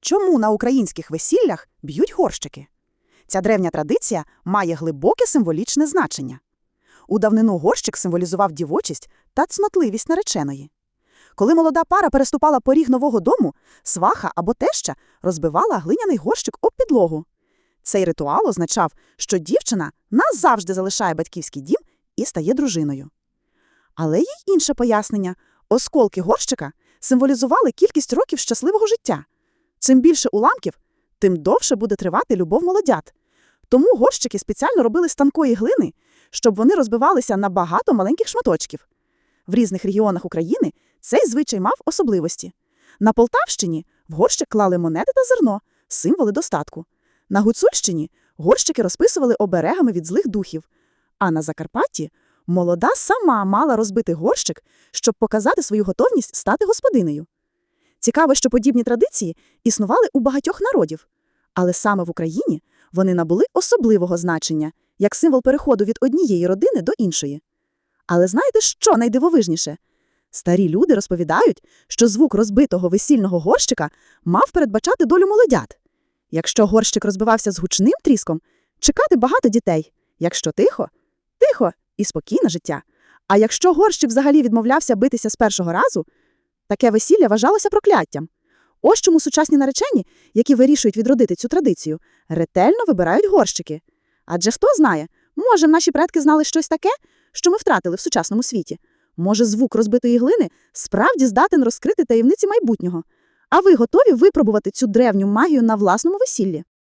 Чому на українських весіллях б'ють горщики? Ця древня традиція має глибоке символічне значення. У давнину горщик символізував дівочість та цнотливість нареченої. Коли молода пара переступала поріг нового дому, сваха або теща розбивала глиняний горщик об підлогу. Цей ритуал означав, що дівчина назавжди залишає батьківський дім і стає дружиною. Але є інше пояснення. Осколки горщика символізували кількість років щасливого життя. Чим більше уламків, тим довше буде тривати любов молодят. Тому горщики спеціально робили з тонкої глини, щоб вони розбивалися на багато маленьких шматочків. В різних регіонах України цей звичай мав особливості. На Полтавщині в горщик клали монети та зерно, символи достатку. На Гуцульщині горщики розписували оберегами від злих духів. А на Закарпатті молода сама мала розбити горщик, щоб показати свою готовність стати господинею. Цікаво, що подібні традиції існували у багатьох народів, але саме в Україні вони набули особливого значення, як символ переходу від однієї родини до іншої. Але знаєте, що найдивовижніше? Старі люди розповідають, що звук розбитого весільного горщика мав передбачати долю молодят. Якщо горщик розбивався з гучним тріском, чекати багато дітей. Якщо тихо, тихо і спокійне життя. А якщо горщик взагалі відмовлявся битися з першого разу, таке весілля вважалося прокляттям. Ось чому сучасні наречені, які вирішують відродити цю традицію, ретельно вибирають горщики. Адже хто знає, може, наші предки знали щось таке, що ми втратили в сучасному світі. Може, звук розбитої глини справді здатен розкрити таємниці майбутнього. А ви готові випробувати цю древню магію на власному весіллі?